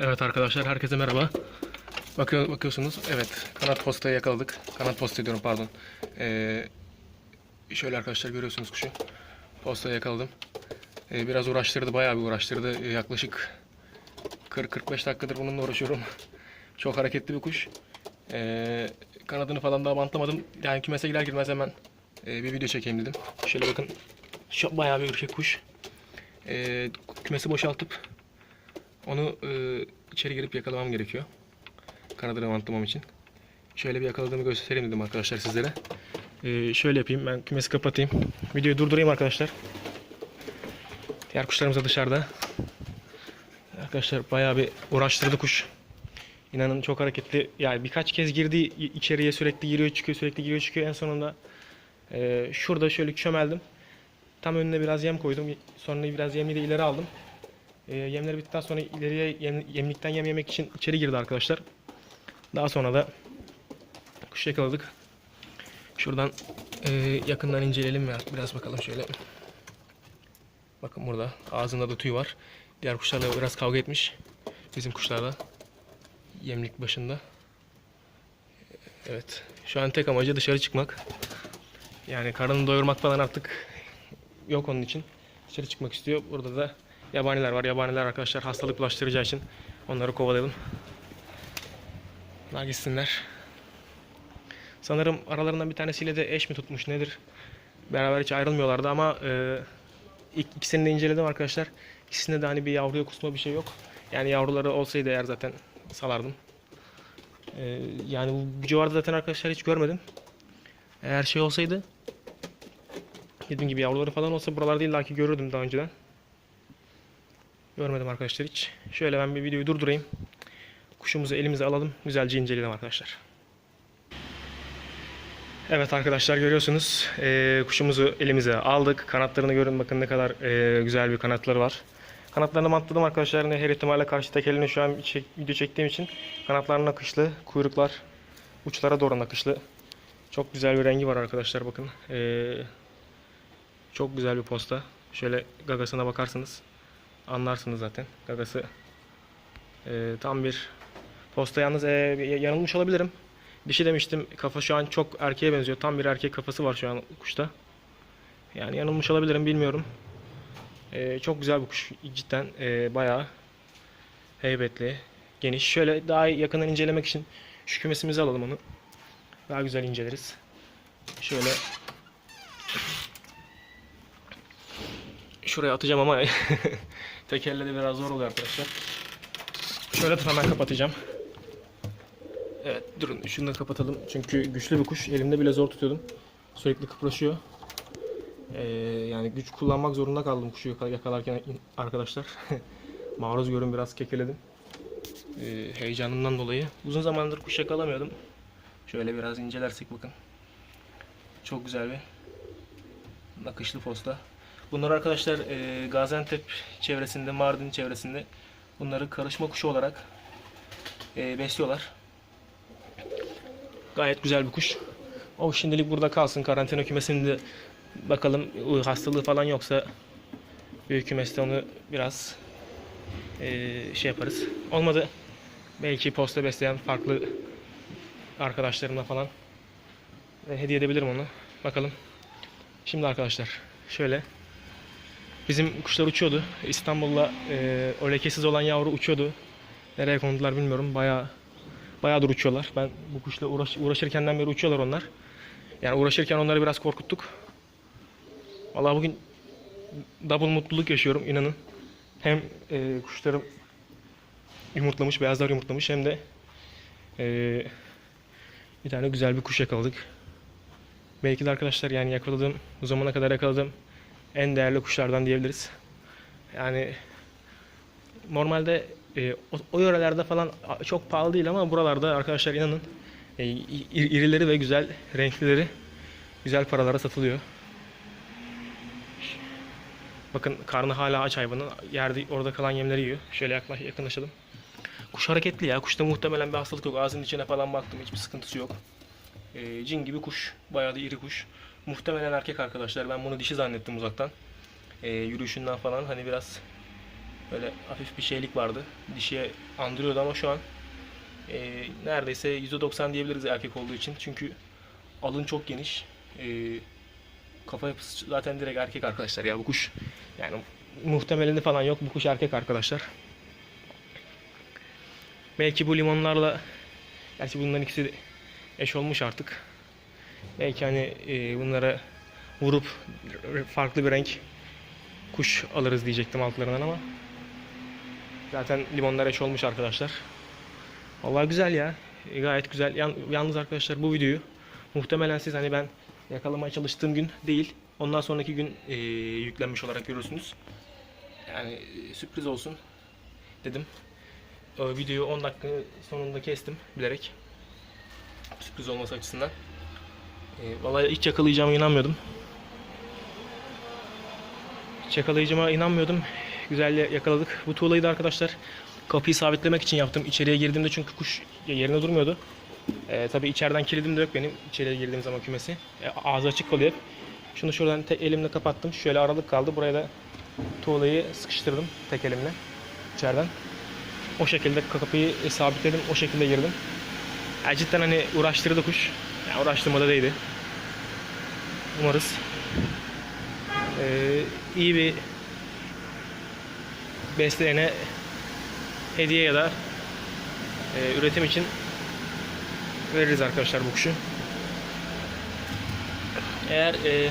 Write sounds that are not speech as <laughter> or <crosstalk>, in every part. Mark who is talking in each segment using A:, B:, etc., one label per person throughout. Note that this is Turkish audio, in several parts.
A: Evet arkadaşlar herkese merhaba. Bakıyor, bakıyorsunuz evet kanat postayı yakaladık. Kanat posta diyorum pardon. Ee, şöyle arkadaşlar görüyorsunuz kuşu. Postayı yakaladım. Ee, biraz uğraştırdı bayağı bir uğraştırdı. Ee, yaklaşık 40-45 dakikadır bununla uğraşıyorum. <laughs> Çok hareketli bir kuş. Ee, kanadını falan daha bantlamadım. Yani kümese girer girmez hemen e, bir video çekeyim dedim. Şöyle bakın. Şu bayağı bir ürkek kuş. Ee, kümesi boşaltıp onu e, içeri girip yakalamam gerekiyor. Kanadını bantlamam için. Şöyle bir yakaladığımı göstereyim dedim arkadaşlar sizlere. Ee, şöyle yapayım. Ben kümesi kapatayım. Videoyu durdurayım arkadaşlar. Diğer kuşlarımız da dışarıda. Arkadaşlar bayağı bir uğraştırdı kuş. İnanın çok hareketli. Yani birkaç kez girdi içeriye sürekli giriyor çıkıyor sürekli giriyor çıkıyor. En sonunda e, şurada şöyle çömeldim. Tam önüne biraz yem koydum. Sonra biraz yemli de ileri aldım. E, yemleri bittikten sonra ileriye yem, yemlikten yem yemek için içeri girdi arkadaşlar. Daha sonra da kuş yakaladık. Şuradan e, yakından inceleyelim ya. Biraz bakalım şöyle. Bakın burada ağzında da tüy var. Diğer kuşlarla biraz kavga etmiş. Bizim kuşlarla. Yemlik başında. Evet. Şu an tek amacı dışarı çıkmak. Yani karnını doyurmak falan artık yok onun için. Dışarı çıkmak istiyor. Burada da yabaniler var. Yabaniler arkadaşlar hastalık bulaştıracağı için onları kovalayalım. Bunlar gitsinler. Sanırım aralarından bir tanesiyle de eş mi tutmuş nedir? Beraber hiç ayrılmıyorlardı ama e, ikisini de inceledim arkadaşlar. İkisinde de hani bir yavruya kusma bir şey yok. Yani yavruları olsaydı eğer zaten salardım. E, yani bu, bu civarda zaten arkadaşlar hiç görmedim. Eğer şey olsaydı dediğim gibi yavruları falan olsa buralarda illaki görürdüm daha önceden. Görmedim arkadaşlar hiç. Şöyle ben bir videoyu durdurayım. Kuşumuzu elimize alalım. Güzelce inceleyelim arkadaşlar. Evet arkadaşlar görüyorsunuz eee, kuşumuzu elimize aldık. Kanatlarını görün bakın ne kadar eee, güzel bir kanatları var. Kanatlarını bantladım arkadaşlar. Ne her ihtimalle karşı tekelini şu an çek, video çektiğim için kanatlarının nakışlı, kuyruklar uçlara doğru nakışlı. Çok güzel bir rengi var arkadaşlar bakın. Eee, çok güzel bir posta. Şöyle gagasına bakarsınız anlarsınız zaten. Gagası eee, tam bir posta yalnız eee, yanılmış olabilirim. Dişi demiştim. Kafa şu an çok erkeğe benziyor. Tam bir erkek kafası var şu an kuşta. Yani yanılmış olabilirim bilmiyorum. Ee, çok güzel bir kuş. Cidden ee, bayağı heybetli, geniş. Şöyle daha yakından incelemek için şu kümesimizi alalım onu. Daha güzel inceleriz. Şöyle şuraya atacağım ama <laughs> tek de biraz zor oluyor arkadaşlar. Şöyle hemen kapatacağım. Evet durun şunu da kapatalım. Çünkü güçlü bir kuş. Elimde bile zor tutuyordum. Sürekli kıpraşıyor. Ee, yani güç kullanmak zorunda kaldım kuşu yaka- yakalarken arkadaşlar. <laughs> Maruz görün biraz kekeledim. Ee, heyecanımdan dolayı. Uzun zamandır kuş yakalamıyordum. Şöyle biraz incelersek bakın. Çok güzel bir nakışlı posta. Bunlar arkadaşlar e, Gaziantep çevresinde, Mardin çevresinde bunları karışma kuşu olarak e, besliyorlar. Gayet güzel bir kuş. O şimdilik burada kalsın. Karantina kümesinde bakalım hastalığı falan yoksa büyük kümeste onu biraz eee, şey yaparız. Olmadı belki posta besleyen farklı arkadaşlarımla falan e, hediye edebilirim onu. Bakalım. Şimdi arkadaşlar şöyle bizim kuşlar uçuyordu. İstanbul'da eee o lekesiz olan yavru uçuyordu. Nereye kondular bilmiyorum. Bayağı Bayağıdır uçuyorlar. Ben bu kuşla uğraş, uğraşırkenden beri uçuyorlar onlar. Yani uğraşırken onları biraz korkuttuk. Vallahi bugün double mutluluk yaşıyorum inanın. Hem e, kuşlarım yumurtlamış, beyazlar yumurtlamış hem de e, bir tane güzel bir kuş yakaladık. Belki de arkadaşlar yani yakaladığım, bu zamana kadar yakaladığım en değerli kuşlardan diyebiliriz. Yani normalde e, o, o yörelerde falan çok pahalı değil ama buralarda arkadaşlar inanın e, irileri ve güzel renklileri güzel paralara satılıyor. Bakın karnı hala aç hayvanın. Yerde orada kalan yemleri yiyor. Şöyle yaklaş, yakınlaşalım. Kuş hareketli ya. Kuşta muhtemelen bir hastalık yok. Ağzının içine falan baktım. Hiçbir sıkıntısı yok. E, cin gibi kuş. Bayağı da iri kuş. Muhtemelen erkek arkadaşlar. Ben bunu dişi zannettim uzaktan. E, yürüyüşünden falan hani biraz Böyle hafif bir şeylik vardı. Dişiye andırıyordu ama şu an e, neredeyse %90 diyebiliriz erkek olduğu için. Çünkü alın çok geniş. E, kafa yapısı zaten direkt erkek arkadaşlar ya bu kuş. Yani muhtemelinde falan yok. Bu kuş erkek arkadaşlar. Belki bu limonlarla gerçi bunların ikisi eş olmuş artık. Belki hani e, bunlara vurup farklı bir renk kuş alırız diyecektim altlarından ama zaten limonlar eş olmuş arkadaşlar. Vallahi güzel ya. E, gayet güzel. Yan- yalnız arkadaşlar bu videoyu muhtemelen siz hani ben yakalamaya çalıştığım gün değil. Ondan sonraki gün e, yüklenmiş olarak görürsünüz. Yani e, sürpriz olsun dedim. O videoyu 10 dakika sonunda kestim bilerek. Sürpriz olması açısından. E, vallahi hiç yakalayacağıma inanmıyordum. Hiç yakalayacağıma inanmıyordum. Güzel yakaladık. Bu tuğlayı da arkadaşlar kapıyı sabitlemek için yaptım. İçeriye girdiğimde çünkü kuş yerine durmuyordu. Ee, tabii içeriden kilidim de yok benim içeriye girdiğim zaman kümesi. E, ağzı açık kalıyor. Şunu şuradan tek elimle kapattım. Şöyle aralık kaldı. Buraya da tuğlayı sıkıştırdım tek elimle içeriden. O şekilde kapıyı e, sabitledim. O şekilde girdim. Yani cidden hani uğraştırdı kuş. Yani uğraştırma da değdi. Umarız ee, iyi bir besleyene hediye ya da e, üretim için veririz arkadaşlar bu kuşu. Eğer e,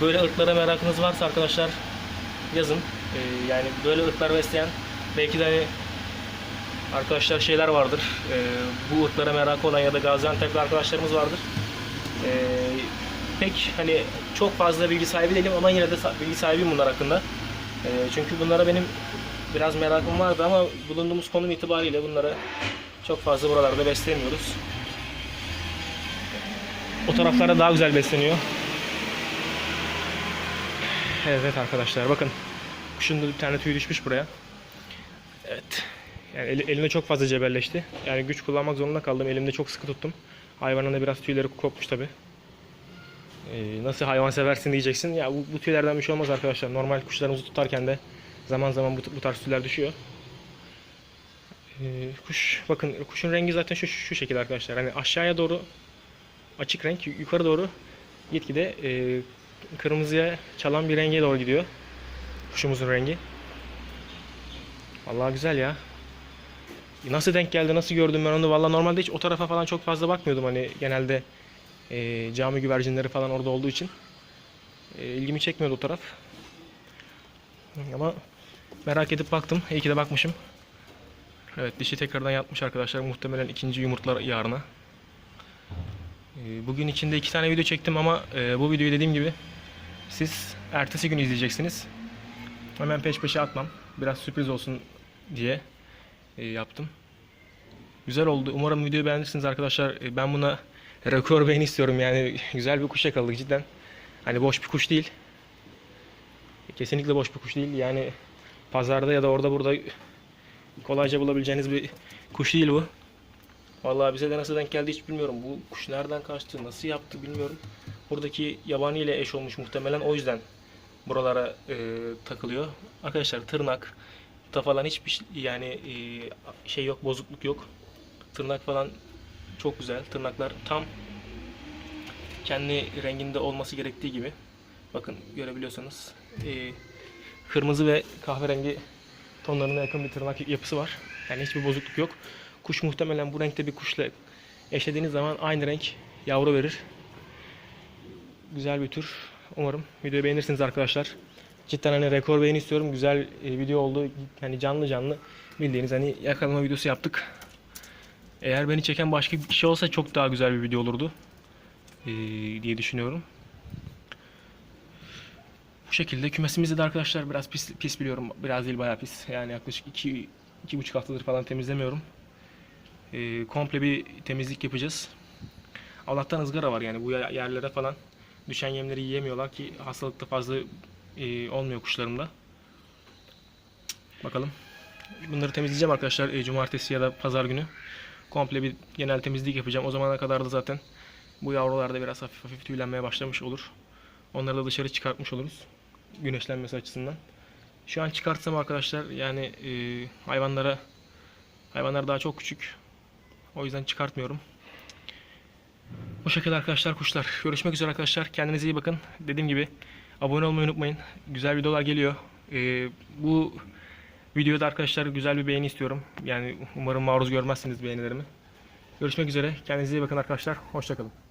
A: böyle ırklara merakınız varsa arkadaşlar yazın. E, yani böyle ırklar besleyen belki de hani arkadaşlar şeyler vardır. E, bu ırklara merakı olan ya da Gaziantep'li arkadaşlarımız vardır. E, pek hani çok fazla bilgi sahibi değilim ama yine de bilgi sahibiyim bunlar hakkında. E, çünkü bunlara benim biraz merakım vardı ama bulunduğumuz konum itibariyle bunları çok fazla buralarda beslemiyoruz. O taraflarda daha güzel besleniyor. Evet arkadaşlar bakın. Kuşun da bir tane tüy düşmüş buraya. Evet. Yani eli- eline çok fazla cebelleşti. Yani güç kullanmak zorunda kaldım. Elimde çok sıkı tuttum. Hayvanın da biraz tüyleri kopmuş tabi. nasıl hayvan seversin diyeceksin. Ya bu, bu tüylerden bir şey olmaz arkadaşlar. Normal kuşlarımızı tutarken de zaman zaman bu, bu tarz tüyler düşüyor. Ee, kuş bakın kuşun rengi zaten şu şu şekilde arkadaşlar. Hani aşağıya doğru açık renk, yukarı doğru gitgide e, kırmızıya çalan bir renge doğru gidiyor. Kuşumuzun rengi. Vallahi güzel ya. Nasıl denk geldi, nasıl gördüm ben onu? Vallahi normalde hiç o tarafa falan çok fazla bakmıyordum hani genelde e, cami güvercinleri falan orada olduğu için. E, ilgimi çekmiyordu o taraf. Ama merak edip baktım. İyi ki de bakmışım. Evet dişi tekrardan yatmış arkadaşlar. Muhtemelen ikinci yumurtlar yarına. Ee, Bugün içinde iki tane video çektim ama e, bu videoyu dediğim gibi siz ertesi gün izleyeceksiniz. Hemen peş peşe atmam. Biraz sürpriz olsun diye e, yaptım. Güzel oldu. Umarım videoyu beğenirsiniz arkadaşlar. E, Ben buna rekor beğeni istiyorum yani. Güzel bir kuş yakaladık cidden. Hani boş bir kuş değil. Kesinlikle boş bir kuş değil. Yani pazarda ya da orada burada kolayca bulabileceğiniz bir kuş değil bu. Vallahi bize de nasıl denk geldi hiç bilmiyorum. Bu kuş nereden kaçtı, nasıl yaptı bilmiyorum. Buradaki yabani ile eş olmuş muhtemelen o yüzden buralara e, takılıyor. Arkadaşlar tırnak da falan hiçbir yani e, şey yok, bozukluk yok. Tırnak falan çok güzel. Tırnaklar tam kendi renginde olması gerektiği gibi. Bakın görebiliyorsanız e, kırmızı ve kahverengi tonlarına yakın bir tırnak yapısı var. Yani hiçbir bozukluk yok. Kuş muhtemelen bu renkte bir kuşla eşlediğiniz zaman aynı renk yavru verir. Güzel bir tür. Umarım videoyu beğenirsiniz arkadaşlar. Cidden hani rekor beğeni istiyorum. Güzel e, video oldu. Hani canlı canlı bildiğiniz hani yakalama videosu yaptık. Eğer beni çeken başka bir kişi olsa çok daha güzel bir video olurdu. e, diye düşünüyorum. Bu şekilde kümesimizde de arkadaşlar biraz pis, pis biliyorum. Biraz değil bayağı pis. Yani yaklaşık 2 iki, buçuk haftadır falan temizlemiyorum. Ee, komple bir temizlik yapacağız. Allah'tan ızgara var yani bu yerlere falan düşen yemleri yiyemiyorlar ki hastalıkta fazla e, olmuyor kuşlarımda. Bakalım. Bunları temizleyeceğim arkadaşlar e, cumartesi ya da pazar günü. Komple bir genel temizlik yapacağım. O zamana kadar da zaten bu yavrularda biraz hafif hafif tüylenmeye başlamış olur. Onları da dışarı çıkartmış oluruz. Güneşlenmesi açısından. Şu an çıkartsam arkadaşlar yani e, hayvanlara hayvanlar daha çok küçük. O yüzden çıkartmıyorum. Bu şekilde arkadaşlar kuşlar. Görüşmek üzere arkadaşlar. Kendinize iyi bakın. Dediğim gibi abone olmayı unutmayın. Güzel videolar geliyor. E, bu videoda arkadaşlar güzel bir beğeni istiyorum. Yani umarım maruz görmezsiniz beğenilerimi. Görüşmek üzere. Kendinize iyi bakın arkadaşlar. Hoşçakalın.